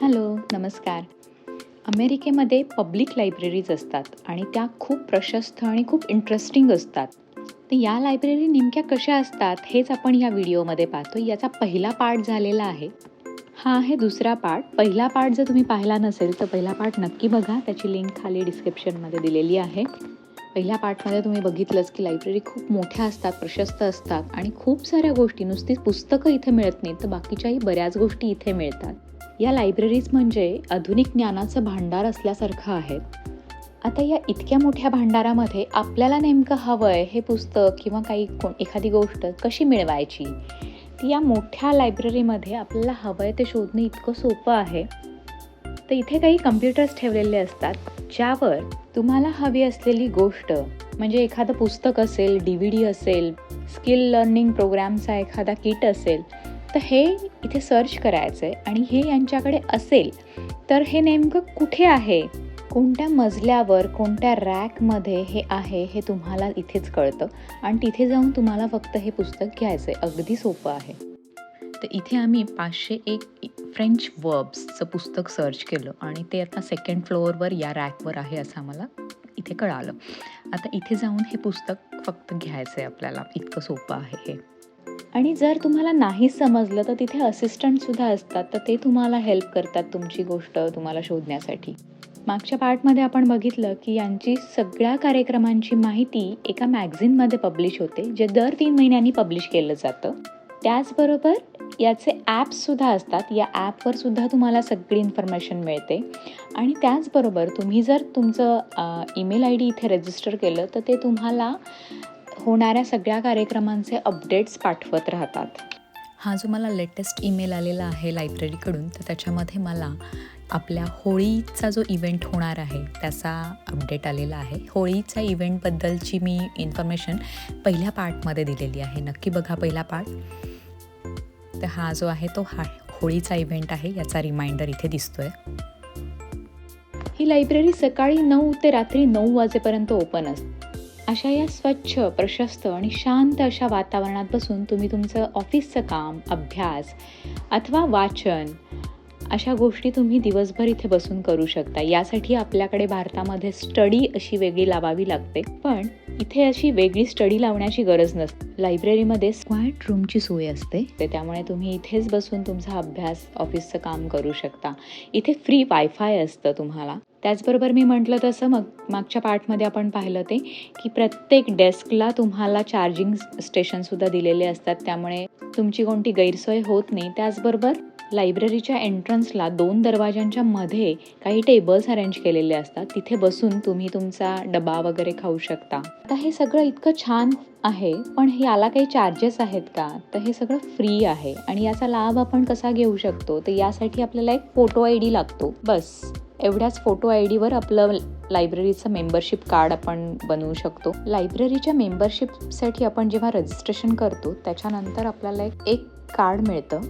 Hello नमस्कार. अमेरिकेमध्ये public libraries असतात आणि त्या खूप प्रशस्त आणि खूप इंटरेस्टिंग असतात. तर या लायब्ररी नेमक्या कशा असतात हेच आपण या व्हिडिओमध्ये पाहतो याचा पहिला पार्ट झालेला आहे. हा आहे दुसरा पार्ट पहिला पार्ट जर तुम्ही पाहिला नसेल तर पहिला पार्ट नक्की बघा. त्याची लिंक खाली डिस्क्रिप्शनमध्ये दिलेली आहे. पहिल्या पार्टमध्ये तुम्ही बघितलंच की लायब्ररी खूप मोठ्या असतात प्रशस्त असतात आणि खूप साऱ्या गोष्टी नुसतीच पुस्तकं इथे मिळत नाहीत तर बाकीच्याही बऱ्याच गोष्टी इथे मिळतात. या लायब्ररीज म्हणजे आधुनिक ज्ञानाचं भांडार असल्यासारखं आहेत आता या इतक्या मोठ्या भांडारामध्ये आपल्याला नेमकं हवं आहे हे पुस्तक किंवा काही कोण एखादी गोष्ट कशी मिळवायची? ती या मोठ्या लायब्ररीमध्ये आपल्याला हवं आहे ते शोधणं इतकं सोपं आहे. तर इथे काही कम्प्युटर्स ठेवलेले असतात ज्यावर तुम्हाला हवी असलेली गोष्ट म्हणजे एखादं पुस्तक असेल डी व्ही डी असेल स्किल लर्निंग प्रोग्रामचा एखादा किट असेल तर हे इथे सर्च करायचं आहे आणि हे यांच्याकडे असेल तर हे नेमकं कुठे आहे? कोणत्या मजल्यावर कोणत्या रॅकमध्ये हे आहे हे तुम्हाला इथेच कळतं. आणि तिथे जाऊन तुम्हाला फक्त हे पुस्तक घ्यायचं आहे अगदी सोपं आहे. तर इथे आम्ही पाचशे एक फ्रेंच वर्ब्सचं पुस्तक सर्च केलं आणि ते आता सेकंड फ्लोअरवर या रॅकवर आहे असं आम्हाला इथे कळालं. आता इथे जाऊन हे पुस्तक फक्त घ्यायचं आहे आपल्याला. इतकं सोपं आहे हे. आणि जर तुम्हाला नाही समजलं तर तिथे असिस्टंटसुद्धा असतात तर ते तुम्हाला हेल्प करतात तुमची गोष्ट तुम्हाला शोधण्यासाठी. मागच्या पार्टमध्ये आपण बघितलं की यांची सगळ्या कार्यक्रमांची माहिती एका मॅगझिनमध्ये पब्लिश होते जे दर तीन महिन्यांनी पब्लिश केलं जातं. त्याचबरोबर याचे ॲप्ससुद्धा असतात या ॲपवर सुद्धा तुम्हाला सगळी इन्फॉर्मेशन मिळते. आणि त्याचबरोबर तुम्ही जर तुमचं ईमेल आय डी इथे रजिस्टर केलं तर ते तुम्हाला होणाऱ्या सगळ्या कार्यक्रमांचे अपडेट्स पाठवत राहतात. हा जो मला लेटेस्ट ईमेल आलेला आहे लायब्ररीकडून तर त्याच्यामध्ये मला आपल्या होळीचा जो इव्हेंट होणार आहे त्याचा अपडेट आलेला आहे. होळीच्या इव्हेंटबद्दलची मी इन्फॉर्मेशन पहिल्या पार्टमध्ये दिलेली आहे. नक्की बघा पहिला पार्ट तर हा जो आहे तो हा होळीचा इव्हेंट आहे याचा रिमाइंडर इथे दिसतोय. ही लायब्ररी सकाळी नऊ ते रात्री नऊ वाजेपर्यंत ओपन असते. अशा या स्वच्छ प्रशस्त आणि शांत अशा वातावरणात बसून तुम्ही तुमचं ऑफिसचं काम अभ्यास अथवा वाचन अशा गोष्टी तुम्ही दिवसभर इथे बसून करू शकता. यासाठी आपल्याकडे भारतामध्ये स्टडी अशी वेगळी लावावी लागते. पण इथे अशी वेगळी स्टडी लावण्याची गरज नसते लायब्ररीमध्ये स्क्वॅट रूमची सोय असते. ते त्यामुळे तुम्ही इथेच बसून तुमचा अभ्यास ऑफिसचं काम करू शकता. इथे फ्री वायफाय असतं तुम्हाला. त्याचबरोबर मी म्हटलं तसं मग मागच्या पार्टमध्ये आपण पाहिलं ते की प्रत्येक डेस्कला तुम्हाला चार्जिंग स्टेशनसुद्धा दिलेले असतात. त्यामुळे तुमची कोणती गैरसोय होत नाही. त्याचबरोबर लायब्ररीच्या एंट्रन्सला दोन दरवाजांच्या मध्ये काही टेबल्स अरेंज केलेले असतात. तिथे बसून तुम्ही तुमचा डबा वगैरे खाऊ शकता. आता हे सगळं इतकं छान आहे पण हे याला काही चार्जेस आहेत का? तर हे सगळं फ्री आहे. आणि याचा लाभ आपण कसा घेऊ शकतो? तर यासाठी आपल्याला एक फोटो आय डी लागतो. बस. एवढ्याच फोटो आय डीवर आपलं लायब्ररीचं मेंबरशिप कार्ड आपण बनवू शकतो. लायब्ररीच्या मेंबरशिपसाठी आपण जेव्हा रजिस्ट्रेशन करतो त्याच्यानंतर आपल्याला एक एक कार्ड मिळतं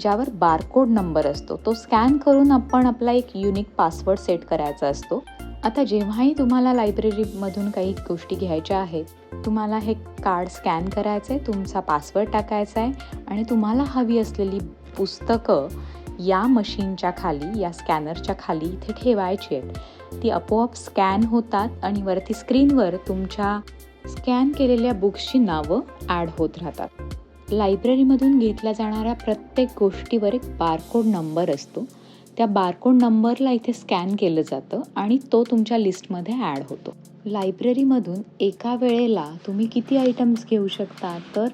ज्यावर बारकोड नंबर असतो. तो स्कॅन करून आपण आपला एक युनिक पासवर्ड सेट करायचा असतो. आता जेव्हाही तुम्हाला लायब्ररीमधून काही गोष्टी घ्यायच्या आहेत तुम्हाला हे कार्ड स्कॅन करायचं आहे तुमचा पासवर्ड टाकायचा आहे आणि तुम्हाला हवी असलेली पुस्तकं या मशीनच्या खाली या स्कॅनरच्या खाली इथे ठेवायची आहेत. ती आपोआप स्कॅन होतात आणि वरती स्क्रीनवर तुमच्या स्कॅन केलेल्या बुक्सची नावं ॲड होत राहतात. लायब्ररीमधून घेतल्या जाणाऱ्या प्रत्येक गोष्टीवर एक बारकोड नंबर असतो. त्या बारकोड नंबरला इथे स्कॅन केलं जातं आणि तो तुमच्या लिस्टमध्ये ॲड होतो. लायब्ररीमधून एका वेळेला तुम्ही किती आयटम्स घेऊ शकता? तर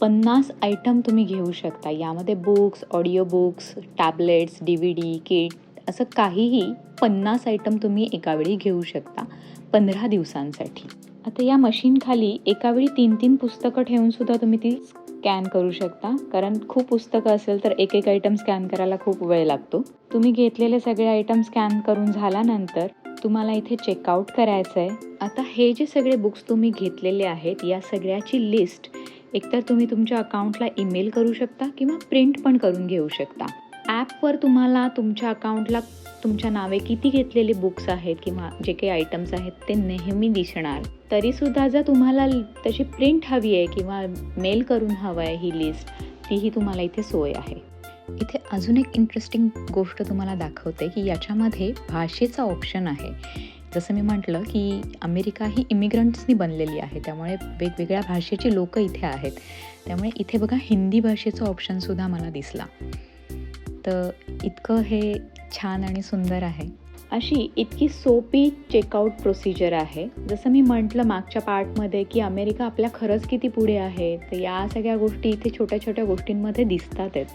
पन्नास आयटम तुम्ही घेऊ शकता. यामध्ये books audio books tablets D V D kit असं काहीही पन्नास आयटम तुम्ही एकावेळी घेऊ शकता पंधरा दिवसांसाठी. आता या मशीनखाली एकावेळी तीन तीन पुस्तकं ठेवून सुद्धा तुम्ही ती स्कॅन करू शकता. कारण खूप पुस्तकं असेल तर एक एक आयटम स्कॅन करायला खूप वेळ लागतो. तुम्ही घेतलेले सगळे आयटम स्कॅन करून झाल्यानंतर तुम्हाला इथे चेकआउट करायचं आहे आता हे जे सगळे बुक्स तुम्ही घेतलेले आहेत या सगळ्याची लिस्ट एकतर तुम्ही तुमच्या अकाउंटला ईमेल करू शकता किंवा प्रिंट पण करून घेऊ शकता. ॲपवर तुम्हाला तुमच्या अकाउंटला तुमच्या नावे किती घेतलेले बुक्स आहेत किंवा जे काही आयटम्स आहेत ते नेहमी दिसणार. तरीसुद्धा जर तुम्हाला त्याची प्रिंट हवी आहे किंवा मेल करून हवं आहे ही लिस्ट तीही तुम्हाला इथे सोय आहे. इथे अजून एक इंटरेस्टिंग गोष्ट तुम्हाला दाखवते की याच्यामध्ये भाषेचा ऑप्शन आहे. जसं मी म्हटलं की अमेरिका ही इमिग्रंट्सनी बनलेली आहे. त्यामुळे वेगवेगळ्या भाषेची लोकं इथे आहेत. त्यामुळे इथे बघा हिंदी भाषेचा ऑप्शनसुद्धा मला दिसला. तर इतकं हे छान आणि सुंदर आहे. अशी इतकी सोपी चेकआउट प्रोसिजर आहे. जसं मी म्हटलं मागच्या पार्टमध्ये की अमेरिका आपल्या खरंच किती पुढे आहे तर या सगळ्या गोष्टी इथे छोट्या छोट्या गोष्टींमध्ये दिसतात आहेत.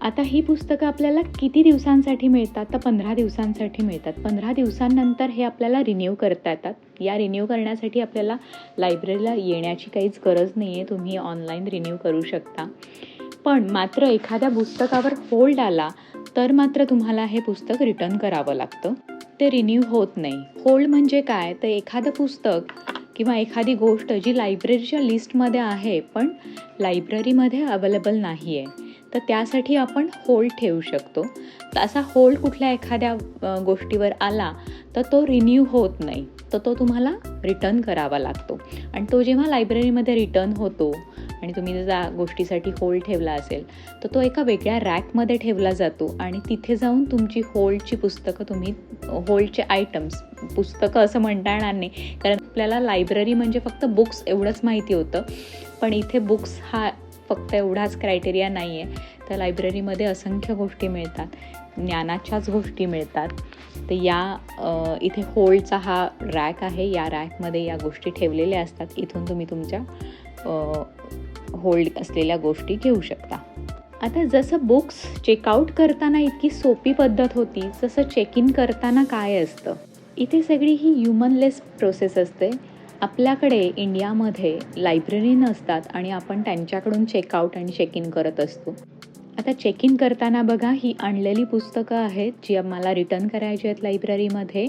आता ही पुस्तकं आपल्याला किती दिवसांसाठी मिळतात? तर पंधरा दिवसांसाठी मिळतात. पंधरा दिवसांनंतर हे आपल्याला रिन्यू करता येतात. या रिन्यू करण्यासाठी आपल्याला लायब्ररीला येण्याची काहीच गरज नाही आहे तुम्ही ऑनलाईन रिन्यू करू शकता. पण मात्र एखाद्या पुस्तकावर होल्ड आला तर मात्र तुम्हाला हे पुस्तक रिटर्न करावं लागतं. ते रिन्यू होत नाही. होल्ड म्हणजे काय? तर एखादं पुस्तक किंवा एखादी गोष्ट जी लायब्ररीच्या लिस्टमध्ये आहे पण लायब्ररीमध्ये अवेलेबल नाही आहे तर त्यासाठी आपण होल्ड ठेवू शकतो. तर असा होल्ड कुठल्या एखाद्या गोष्टीवर आला तर तो रिन्यू होत नाही. तर तो तुम्हाला रिटर्न करावा लागतो. आणि तो जेव्हा लायब्ररीमध्ये रिटर्न होतो आणि तुम्ही जर त्या गोष्टीसाठी होल्ड ठेवला असेल तर तो एका वेगळ्या रॅकमध्ये ठेवला जातो आणि तिथे जाऊन तुमची होल्डची पुस्तकं तुम्ही होल्डचे आयटम्स पुस्तकं असं म्हणता येणार नाही. कारण आपल्याला लायब्ररी म्हणजे फक्त बुक्स एवढंच माहिती होतं. पण इथे बुक्स हा फक्त एवढाच क्रायटेरिया नाही आहे तर लायब्ररीमध्ये असंख्य गोष्टी मिळतात. ज्ञानाच्याच गोष्टी मिळतात. तर या इथे होल्डचा हा रॅक आहे. या रॅकमध्ये या गोष्टी ठेवलेल्या असतात. इथून तुम्ही तुमच्या होल्ड असलेल्या गोष्टी घेऊ शकता. आता जसं बुक्स चेकआउट करताना इतकी सोपी पद्धत होती तसं चेक इन करताना काय असतं? इथे सगळी ही ह्युमनलेस प्रोसेस असते. आपल्याकडे इंडियामध्ये लायब्ररी नसतात आणि आपण त्यांच्याकडून चेकआउट आणि चेक इन करत असतो. आता चेक इन करताना बघा ही आणलेली पुस्तकं आहेत जी मला रिटर्न करायची आहेत लायब्ररीमध्ये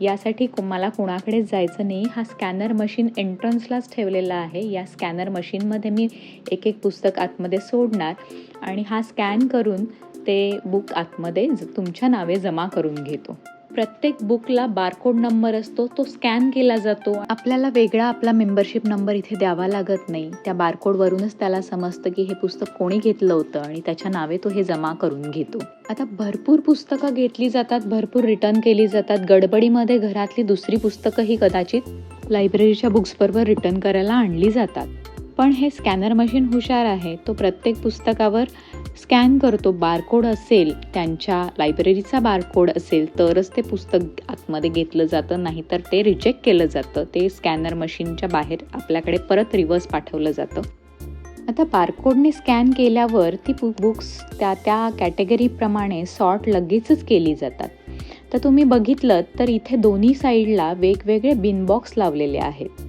यासाठी मला कोणाकडेच जायचं नाही. हा स्कॅनर मशीन एंट्रन्सलाच ठेवलेला आहे. या स्कॅनर मशीनमध्ये मी एक एक पुस्तक आतमध्ये सोडणार आणि हा स्कॅन करून ते बुक आतमध्ये तुमच्या नावे जमा करून घेतो. प्रत्येक बुकला बारकोड नंबर असतो तो स्कॅन केला जातो. आपल्याला वेगळा आपला मेंबरशिप नंबर इथे द्यावा लागत नाही. त्या बारकोडवरूनच त्याला समजतं की हे पुस्तक कोणी घेतलं होतं आणि त्याच्या नावे तो हे जमा करून घेतो. आता भरपूर पुस्तकं घेतली जातात भरपूर रिटर्न केली जातात. गडबडीमध्ये घरातली दुसरी पुस्तकंही कदाचित लायब्ररीच्या बुक्सबरोबर रिटर्न करायला आणली जातात. पण हे स्कॅनर मशीन हुशार आहे तो प्रत्येक पुस्तकावर स्कॅन करतो. बारकोड असेल त्यांच्या लायब्ररीचा बारकोड असेल तरच ते पुस्तक आतमध्ये घेतलं जातं नाहीतर ते रिजेक्ट केलं जातं. ते स्कॅनर मशीनच्या बाहेर आपल्याकडे परत रिव्हर्स पाठवलं जातं. आता बारकोडने स्कॅन केल्यावर ती बुक्स त्या त्या कॅटेगरीप्रमाणे सॉर्ट लगेचच केली जातात. तर तुम्ही बघितलं तर इथे दोन्ही साईडला वेगवेगळे बिनबॉक्स लावलेले आहेत.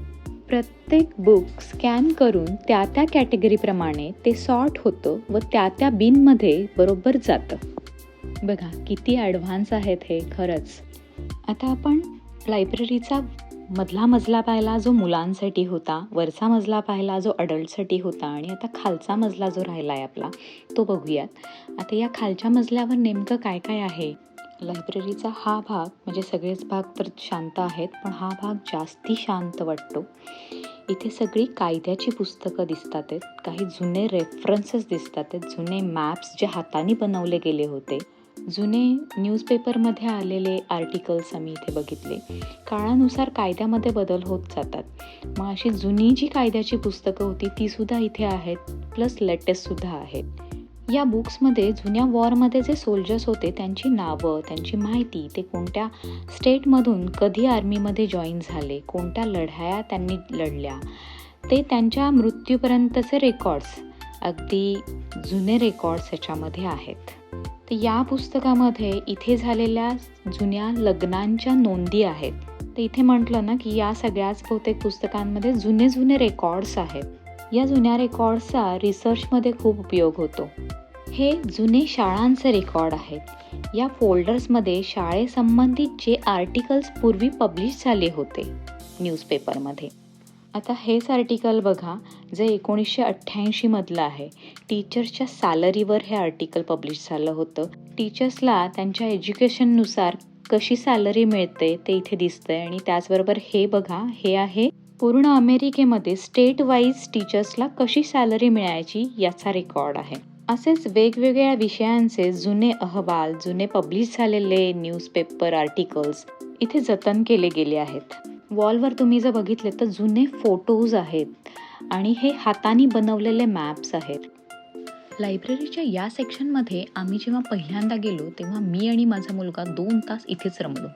प्रत्येक बुक स्कॅन करून त्या त्या कॅटेगरीप्रमाणे ते सॉर्ट होतं व त्या त्या बिनमध्ये बरोबर जातं. बघा किती ॲडव्हान्स आहेत हे खरंच. आता आपण लायब्ररीचा मधला मजला पाहिला जो मुलांसाठी होता वरचा मजला पाहिला जो अडल्टसाठी होता आणि आता खालचा मजला जो राहिला आहे आपला तो बघूयात. आता या खालच्या मजल्यावर नेमकं काय काय आहे? लायब्ररीचा हा भाग म्हणजे सगळेच भाग तर शांत आहेत पण हा भाग जास्ती शांत वाटतो. इथे सगळी कायद्याची पुस्तकं दिसतात आहेत काही जुने रेफरन्सेस दिसतात आहेत जुने मॅप्स जे हाताने बनवले गेले होते. जुने न्यूजपेपरमध्ये आलेले आर्टिकल्स आम्ही इथे बघितले. काळानुसार कायद्यामध्ये बदल होत जातात. मग अशी जुनी जी कायद्याची पुस्तकं होती तीसुद्धा इथे आहेत प्लस लेटेस्टसुद्धा आहेत. या बुक्समध्ये जुन्या वॉरमध्ये जे सोल्जर्स होते त्यांची नावं त्यांची माहिती ते कोणत्या स्टेटमधून कधी आर्मीमध्ये जॉईन झाले कोणत्या लढाया त्यांनी लढल्या ते त्यांच्या मृत्यूपर्यंतचे रेकॉर्ड्स अगदी जुने रेकॉर्ड्स ह्याच्यामध्ये आहेत. तर या पुस्तकामध्ये इथे झालेल्या जुन्या लग्नांच्या नोंदी आहेत. तर इथे म्हटलं ना की या सगळ्याच बहुतेक पुस्तकांमध्ये जुने जुने रेकॉर्ड्स आहेत. या जुन्या रेकॉर्डचा रिसर्चमध्ये खूप उपयोग होतो. हे जुने शाळांचे रेकॉर्ड आहेत. या फोल्डर्समध्ये शाळेसंबंधित जे आर्टिकल्स पूर्वी पब्लिश झाले होते न्यूजपेपरमध्ये. आता हेच आर्टिकल बघा जे एकोणीसशे अठ्ठ्याऐंशीमधलं आहे. टीचर्सच्या सॅलरीवर हे आर्टिकल पब्लिश झालं होतं. टीचर्सला त्यांच्या एज्युकेशननुसार कशी सॅलरी मिळते ते इथे दिसतंय आणि त्याचबरोबर हे बघा हे आहे पूर्ण अमेरिकेमध्ये स्टेट वाईज टीचर्सला कशी सॅलरी मिळायची याचा रेकॉर्ड आहे. असेच वेगवेगळ्या विषयांचे जुने अहवाल जुने पब्लिश झालेले न्यूजपेपर आर्टिकल्स इथे जतन केले गेले आहेत. वॉलवर तुम्ही जर बघितले तर जुने फोटोज आहेत आणि हे हाताने बनवलेले मॅप्स आहेत. लायब्ररीच्या या सेक्शनमध्ये आम्ही जेव्हा पहिल्यांदा गेलो तेव्हा मी आणि माझा मुलगा दोन तास इथेच रमलो.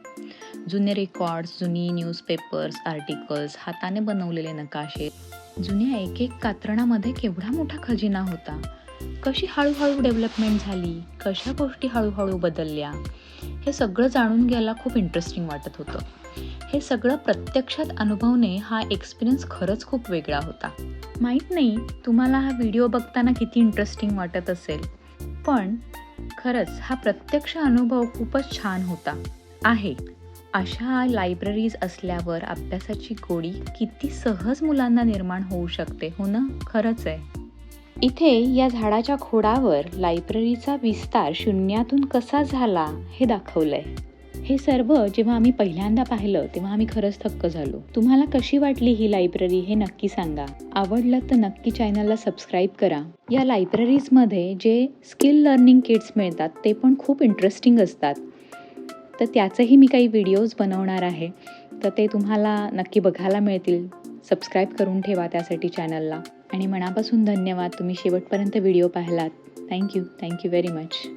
जुने रेकॉर्ड्स जुनी न्यूजपेपर्स आर्टिकल्स हाताने बनवलेले नकाशे. जुन्या एक एक कात्रणामध्ये केवढा मोठा खजिना होता? कशी हळूहळू डेव्हलपमेंट झाली? कशा गोष्टी हळूहळू बदलल्या? हे सगळं जाणून घ्यायला खूप इंटरेस्टिंग वाटत होतं. हे सगळं प्रत्यक्षात अनुभवणे हा एक्सपिरियन्स खरंच खूप वेगळा होता. माहीत नाही तुम्हाला हा व्हिडिओ बघताना किती इंटरेस्टिंग वाटत असेल. पण खरंच हा प्रत्यक्ष अनुभव खूपच छान होता. आहे. अशा लायब्ररीज असल्यावर अभ्यासाची गोडी किती सहज मुलांना निर्माण होऊ शकते हो ना? खरंच आहे. इथे या झाडाच्या खोडावर लायब्ररीचा विस्तार शून्यातून कसा झाला हे दाखवलंय. हे सर्व जेव्हा आम्ही पहिल्यांदा पाहिलं तेव्हा आम्ही खरंच थक्क झालो. तुम्हाला कशी वाटली ही लायब्ररी हे नक्की सांगा. आवडलं तर नक्की चॅनलला सबस्क्राईब करा. या लायब्ररीजमध्ये जे स्किल लर्निंग किट्स मिळतात ते पण खूप इंटरेस्टिंग असतात. तर त्याचंही मी काही व्हिडिओज बनवणार आहे. तर ते तुम्हाला नक्की बघायला मिळतील. सबस्क्राईब करून ठेवा त्यासाठी चॅनलला. आणि मनापासून धन्यवाद तुम्ही शेवटपर्यंत व्हिडिओ पाहिलात. Thank you. Thank you very much.